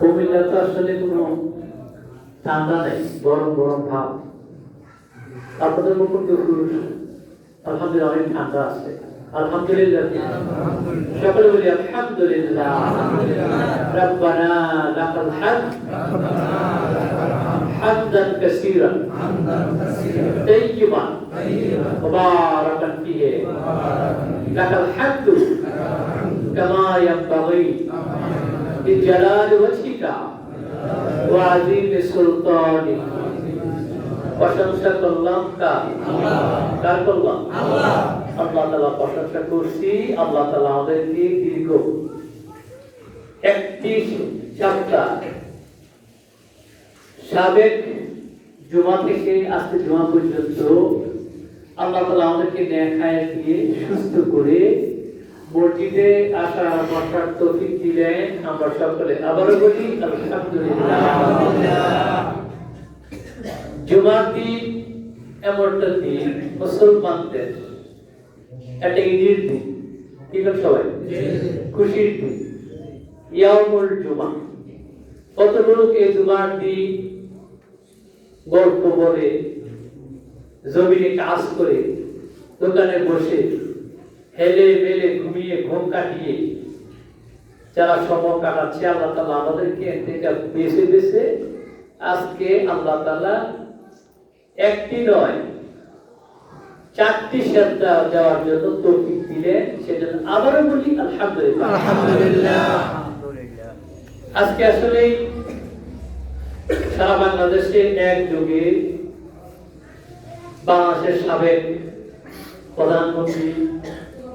কুমিল্লা তো আসলে কোনো ঠান্ডা নেই গরম গরম ভাব আপনাদের উপর তো আলহামদুলিল্লাহ অনেক ঠান্ডা আছে আলহামদুলিল্লাহ সকলে বলি আলহামদুলিল্লাহ ربنا لك الحمد حمدا كثيرا طيبا مباركا فيه لك الحمد كما ينبغي لجلال وجهك وعظيم سلطانك প্রশংসা করলাম কার কার করলাম আল্লাহ তালা প্রশংসা করছি আল্লাহ তালা আমাদেরকে দীর্ঘ একটি সপ্তাহ সাবেক জমা থেকে আজকে জমা পর্যন্ত আল্লাহ তালা আমাদেরকে দেখায় দিয়ে সুস্থ করে মসজিদে আসা বসার তৌফিক দিলেন আমরা সকলে। আবারও বলি, আলহামদুলিল্লাহ। জুমার দিন এমন একটা দিন, মুসলমানদের একটা ঈদের দিন। কি বলেন সবাই? খুশির দিন। ইয়ামুল জুমা। কত লোক এই জুমার দিন গল্প বলে, জমিনে কাজ করে, দোকানে বসে হেলে মেলে ঘুমিয়ে ঘুম কাটিয়ে যারা সময় কাটাচ্ছে আল্লাহ তালা আমাদেরকে থেকে বেছে বেছে আজকে আল্লাহ তালা একটি নয় চারটি শ্রদ্ধা দেওয়ার জন্য তৌফিক দিলেন। সেজন্য আবারও বলি আলহামদুলিল্লাহ। আলহামদুলিল্লাহ। আজকে আসলে সারা বাংলাদেশে এক যুগে বাংলাদেশের সাবেক প্রধানমন্ত্রী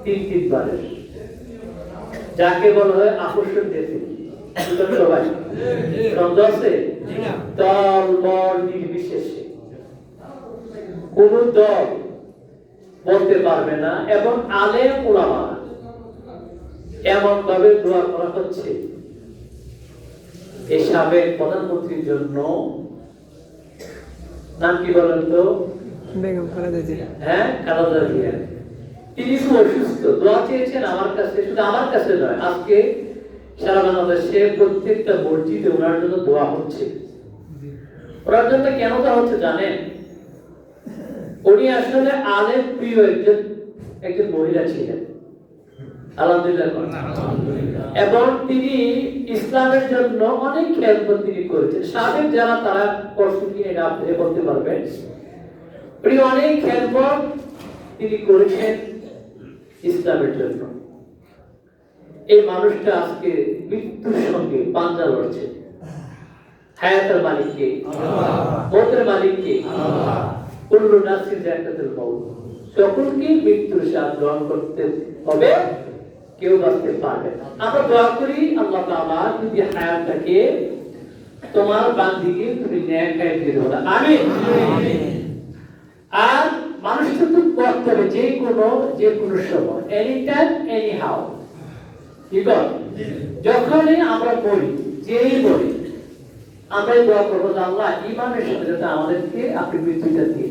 তিন তিনবারের যাকে বলা হয় আকর্ষণ সবাই। সন্দেহ দল বল নির্বিশেষে। কোন দল বলতে পারবে না এবং আলেম ওলামা এমন ভাবে দোয়া করা হচ্ছে। এই সাবেক প্রধানমন্ত্রীর জন্য নাম কি বলেন তো? বেগম খালেদা জিয়া। হ্যাঁ খালেদা জিয়া। তিনি খুব অসুস্থ দোয়া চেয়েছেন আমার কাছে শুধু আমার কাছে নয় আজকে সারা বাংলাদেশে প্রত্যেকটা মসজিদে ওনার জন্য দোয়া হচ্ছে। ওনার জন্য কেন দেওয়া হচ্ছে জানেন? উনি আসলে আলেম প্রিয় একজন একজন মহিলা ছিলেন। আলহামদুলিল্লাহ এবং তিনি ইসলামের জন্য অনেক খেয়ালপথ তিনি করেছেন। সাবেক যারা তারা কষ্ট নিয়ে এটা আপনি বলতে পারবেন উনি অনেক খেয়ালপথ তিনি করেছেন। ইসলামের জন্য। এই মানুষটা আজকে মৃত্যুর সঙ্গে পাঞ্জা লড়ছে। হায়াতের মালিককে মতের মালিককে কুল্লু নাসির সকলকে মৃত্যুর স্বাদ গ্রহণ করতে হবে কেউ বাঁচতে পারবে না। আমরা দোয়া করি আল্লাহ তাআলা যদি হায়াতটাকে তোমার বান্দিকে তুমি ন্যায় দিয়ে দেবো আমিন। আর হবে যে কোনো যে কোনো সময় এনি টাইম এনি হাউ কি কর যখনই আমরা পড়ি, যেই বলি আমরা দোয়া করব আল্লাহ ইমানের সাথে যাতে আমাদেরকে আপনি মৃত্যুটা দিয়ে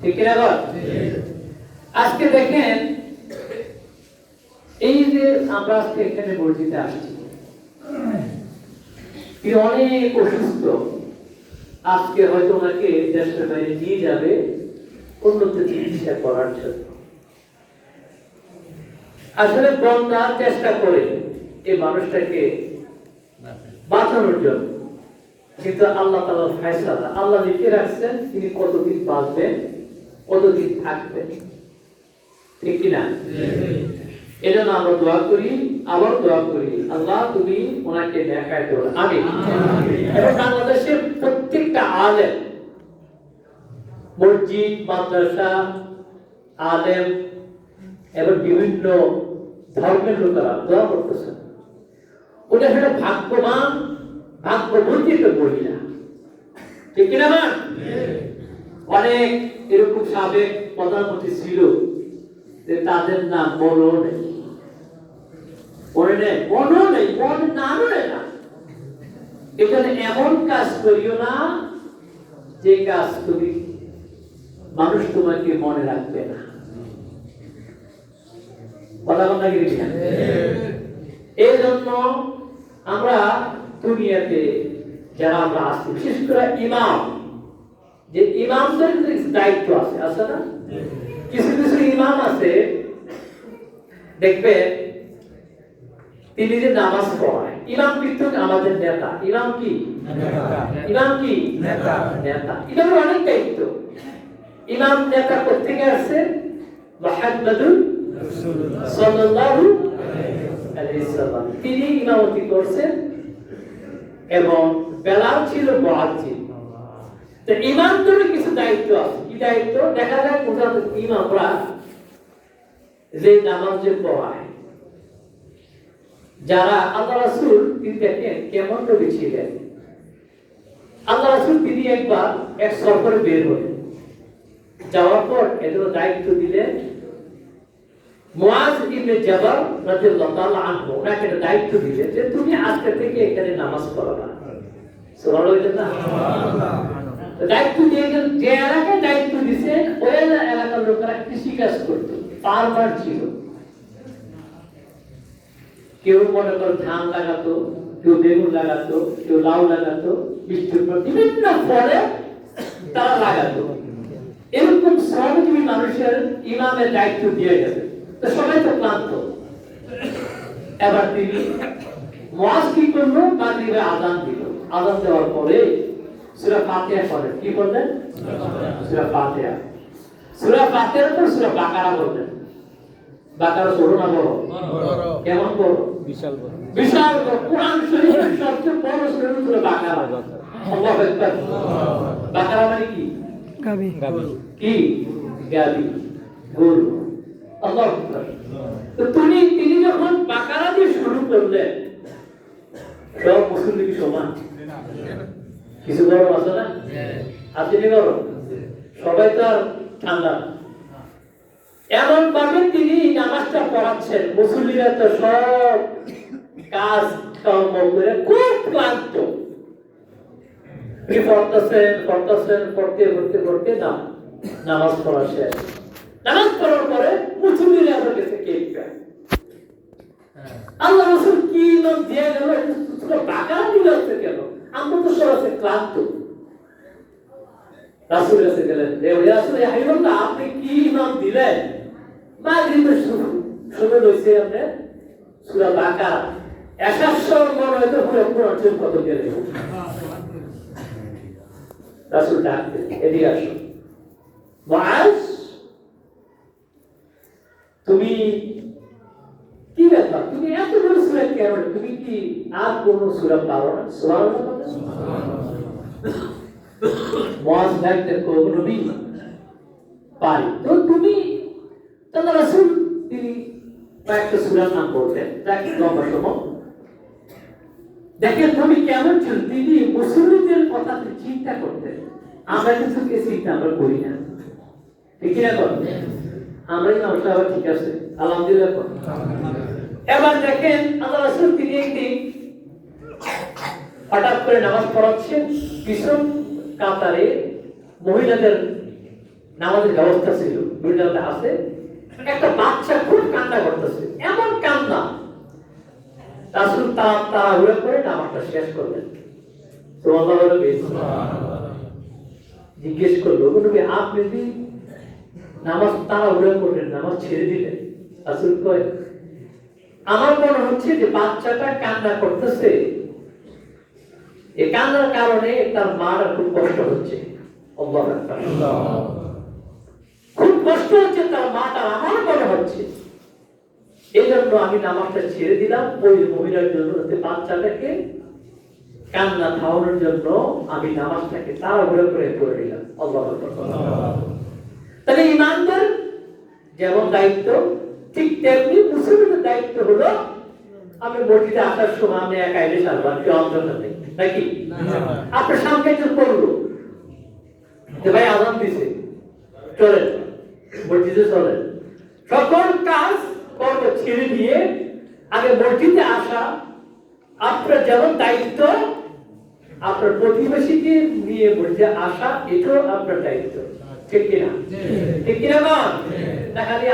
ঠিক বল? আজকে দেখেন, এই যে আমরা আজকে এখানে মসজিদে আসছি অনেক অসুস্থ। আজকে হয়তো ওনাকে দেশের বাইরে নিয়ে যাবে। উন্নত চিকিৎসা করার জন্য। আসলে বন্ধার চেষ্টা করে এই মানুষটাকে বাঁচানোর জন্য। কিন্তু আল্লাহ তালার ফয়সালা আল্লাহ লিখে রাখছেন তিনি কতদিন বাঁচবেন কতদিন থাকবেন। ঠিক কিনা? এজন্য আমরা দোয়া করি আবার দোয়া করি আল্লাহ তুমি ওনাকে দেখায় দেবো আমি এবং বাংলাদেশের প্রত্যেকটা আলেম মসজিদ, মাদ্রাসা, আলেম এবং বিভিন্ন ধর্মের লোকেরা দোয়া করতেছেন ওটা সেটা ভাগ্যবান ভাগ্যবতী তো বলি না ঠিক কিনা মা অনেক এরকম সাবেক প্রধানমন্ত্রী ছিল যে তাদের নাম বলো নেই। মনে নেই? নেই, মন নামও না। এখানে এমন কাজ করিও না যে কাজ তুমি মানুষ তোমাকে মনে রাখবে না। কথা কথা কি? এই জন্য আমরা দুনিয়াতে যারা আমরা আছি বিশেষ করে ইমাম যে ইমামদের কিছু দায়িত্ব আছে আছে না? কিছু কিছু ইমাম আছে দেখবে তিনি যে নামাজ পড়ায় ইমাম কিন্তু আমাদের নেতা। ইমাম কি? ইমাম কি? নেতা। নেতা। ইমামের অনেক দায়িত্ব। ইমাম নেতা কোথেকে আসছে তিনি ইমামতি করছেন এবং বেলাল ছিল তো কিছু দায়িত্ব আছে। কি দায়িত্ব? দেখা যায় কোথাও ইমামরা যে নামাজ যে পড়ায়। যারা আল্লাহ রাসূল তিনি দেখেন কেমন নবী ছিলেন। আল্লাহ রাসূল তিনি একবার এক সফরে বের হলেন। যাওয়ার পর এদের দায়িত্ব মুআজ ইবনে জাবাল রাদিয়াল্লাহু আনহু, ওনাকে দায়িত্ব যে তুমি আজকে থেকে এখানে নামাজ সুবহানাল্লাহ দায়িত্ব দিয়ে গেল, যে এলাকায় দায়িত্ব দিছে, ওই এলাকার লোকেরা কৃষি কাজ করত ফার্মার ছিল। কেউ মনে করো ধান লাগাতো, কেউ বেগুন লাগাতো, কেউ লাউ লাগাতো, বৃষ্টির পর বিভিন্ন ফলে তারা লাগাতো। এরকম শ্রমজীবী মানুষের ইমামের দায়িত্ব দিয়ে গেছে। তো সবাই তো ক্লান্ত। এবার তিনি মহাজ কি করল? মাগরিবে আজান দিল। আজান দেওয়ার পরে সূরা ফাতিহা পড়েন। কি পড়লেন? সূরা ফাতিহা। সূরা ফাতিহার পর সূরা বাকারা বললেন বাকারা ছোট না বড় কেমন বড় বিশাল বড় বিশাল বড়। কোরআন শরীফের সবচেয়ে বড় সূরা বাকারা। আল্লাহু আকবার। বাকারা মানে কি? গাবি। কি? গাবি। গরু। আল্লাহু তিনি তিনি যখন বাকারা দিয়ে শুরু সব সমান? কিছু গরম আছে না? গরম? সবাই তো আর ঠান্ডা। এমন ভাবে তিনি নামাজটা পড়াচ্ছেন। মুসল্লিরা তো সব কাজ করে খুব ক্লান্ত। তিনি পড়তেছেন পড়তেছেন পড়তে পড়তে পড়তে না নামাজ পড়া শেষ। নামাজ পড়ার পরে আমার কাছে কেক দেয় আল্লাহ রসুল কি নাম দিয়ে গেল? দিলে কেন? আমরা তো সব আছে ক্লান্ত। রাসুল কাছে গেলেন রাসুল হাইবুল্লাহ আপনি কি নাম দিলেন? মাগরিবের শুরু। শুরু হয়েছে আপনি সূরা বাকারা। একার সব মনে হয়তো পুরো পুরো অঞ্চল কত গেলে রাসুল ডাকতে এদিকে আসো মুআজ তুমি কি ব্যাপার? তুমি এত বড় সূরা কেন তুমি কি আর কোন সূরা পারো না? সুবহানাল্লাহ মুআজ ডাকতে কো নবী। পারি। তো তুমি তাহলে রাসূল তিনি কয়েকটা সূরার নাম বললেন। যাক লম্বা সময়। দেখেন নবী কেমন ছিল তিনি মুসলিমদের কথা চিন্তা করতেন আমরা কিন্তু কে চিন্তা আমরা করি না। ঠিক কিনা কর আমরাই নামটা আবার ঠিক আছে। আলহামদুলিল্লাহ। এবার দেখেন, আল্লাহ রাসূল তিনি একদিন হঠাৎ করে নামাজ পড়াচ্ছেন। পিছন কাতারে মহিলাদের নামাজের ব্যবস্থা ছিল। মহিলাদের আছে একটা বাচ্চা খুব কান্না করতেছে। এমন কান্না রাসূল তারা তাড়াহুড়া করে নামাজটা শেষ করলেন। তো জিজ্ঞেস করল নবী আপনি যদি নামাজ তাড়াহুড়া করলেন নামাজ ছেড়ে দিলেন রাসূল কয় আমার মনে হচ্ছে যে বাচ্চাটা কান্না করতেছে। এই কান্নার কারণে তার মার খুব কষ্ট হচ্ছে। খুব কষ্ট হচ্ছে তার মাটা আমার মনে হচ্ছে। এই জন্য আমি নামাজটা ছেড়ে দিলাম। ওই মহিলার জন্য বাচ্চাটাকে কান্না থামানোর জন্য আমি নামাজটাকে তাড়াহুড়ো করে পড়ে দিলাম আল্লাহু তাহলে ইমানদার যেমন দায়িত্ব ঠিক তেমনি মুসলিমের দায়িত্ব হলো আমি মসজিদে আসার সময় আমি একা এলে সারবো আমি অন্তত নেই নাকি? আপনার সামনে একজন পড়ল যে ভাই আজান দিছে। চলেন। মসজিদে চলেন। সকল কাজ কর্ম ছেড়ে দিয়ে আগে মসজিদে আসা, আপনার যেমন দায়িত্ব, আপনার প্রতিবেশীকে নিয়ে মসজিদে আসা, এটাও আপনার দায়িত্ব। ঠিক কিনা? ঠিক কিনা না খালি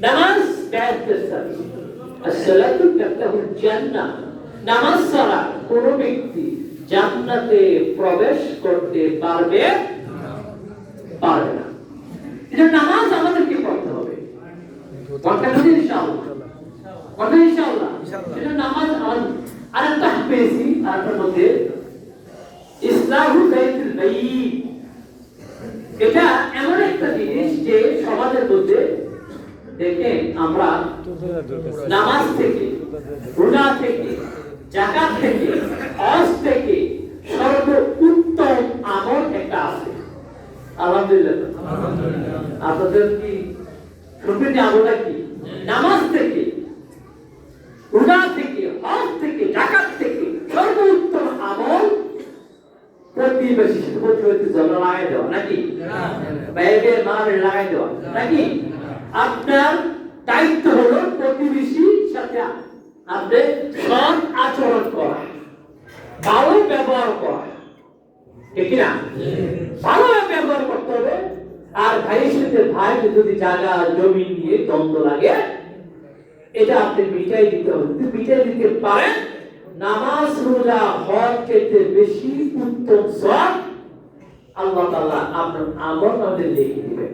নামাজ নামাজ ছাড়া কোন ব্যক্তি জান্নাতে প্রবেশ করতে পারবে? পারবে না। নামাজ হবে কথা বুঝি ইনশাআল্লাহ। কথা ইনশাআল্লাহ। এটা নামাজ আমার আর একটা পেয়েছি আর মধ্যে ইসলাহু বাইতুল বাইত। এটা এমন একটা জিনিস যে সমাজের মধ্যে দেখেন আমরা নামাজ থেকে রোজা থেকে জাকাত থেকে হজ থেকে সর্ব উত্তম আমল একটা আছে। আলহামদুলিল্লাহ। আপনাদের কি শুনবেন যে কি? নামাজ থেকে, রোজা থেকে, হজ থেকে, জাকাত থেকে সর্ব উত্তম আমল প্রতিবেশী প্রতিবেশী জল লাগাই দেওয়া, নাকি? বাইরে মারে লাগাই দেওয়া, নাকি? আপনার দায়িত্ব হলো প্রতিবেশীর সাথে আপনি সৎ আচরণ করা, ভালো ব্যবহার করা। ঠিক না ভালো আর ভাইয়ের সাথে ভাই যদি জায়গা জমি নিয়ে দ্বন্দ্ব লাগে এটা আপনি মিটাই দিতে হবে। যদি মিটাই দিতে পারেন নামাজ রোজা হজ চাইতে বেশি উত্তম সব আল্লাহ তাআলা আপনার আমল আমাদের লিখে দিবেন।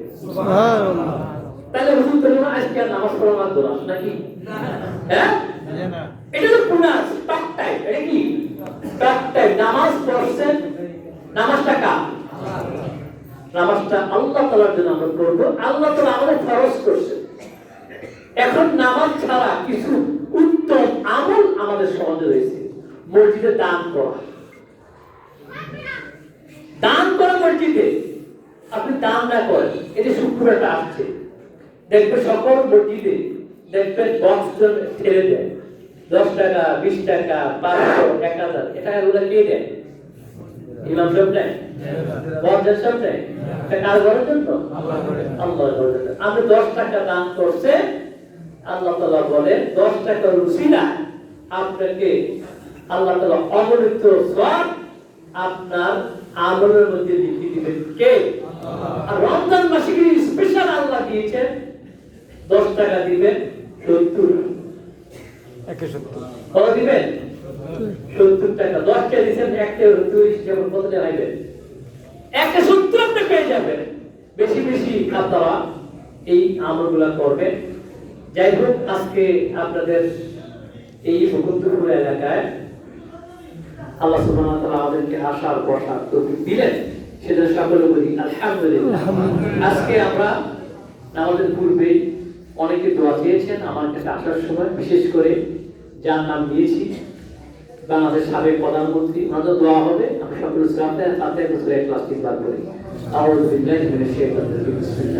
তাহলে হুজুর তো আজকে আর নামাজ পড়া মাত্র না নাকি? হ্যাঁ? এটা তো পুনাস টক টাইম এটা কি? টক টাইম নামাজ পড়ছেন নামাজটা কা নামাজটা আল্লাহ তাআলার জন্য আমরা পড়ব আল্লাহ তাআলা আমাদের ফরজ করছে। এখন নামাজ ছাড়া কিছু উত্তম আমল আমাদের সমাজে রয়েছে। মসজিদে দান করা। দান করা মসজিদে আপনি দান না করেন এটা শুক্রবারটা আসছে। দেখবে সকল মসজিদে দেখবেন বক্স ছেড়ে দেয়। দশ টাকা, বিশ টাকা, পাঁচশো, এক হাজার এ টাকাগুলো কে দেয়। ইমাম সাহেব সাহেব দেয় কার ঘরের জন্য? আল্লাহর ঘরের জন্য। আপনি দশ টাকা দান করছে আল্লাহ তাআলা বলে দশ টাকার রুসিলা আপনাকে আল্লাহ তাআলা অমৃত সব আপনার আমলের মধ্যে লিখে দিবেন। কে? আর রমজান মাসে কি স্পেশাল আল্লাহ দিয়েছেন? দশ টাকা দিবেন সত্তর। কত দিবেন? সত্তর টাকা দশ টাকা দিচ্ছেন একটা তুই যেমন কত টাকা একটা সত্তর আপনি পেয়ে যাবেন। বেশি বেশি আপনারা এই আমলগুলা করবেন। যাই হোক আজকে আপনাদের এই মুকুন্দপুর এলাকায় আল্লাহ সুবহানাহু ওয়া তাআলা আমাদেরকে আসার বসার তৌফিক দিলেন। সেটা সকলে বলি আলহামদুলিল্লাহ। আজকে আমরা আমাদের পূর্বে অনেকে দোয়া চেয়েছেন আমার কাছে আসার সময় বিশেষ করে যার নাম দিয়েছি। বাংলাদেশ সাবেক প্রধানমন্ত্রী ওনাদের দোয়া হবে। আমি সকল ইসলামদের তাতে ক্লাস তিনবার করি বিসমিল্লাহ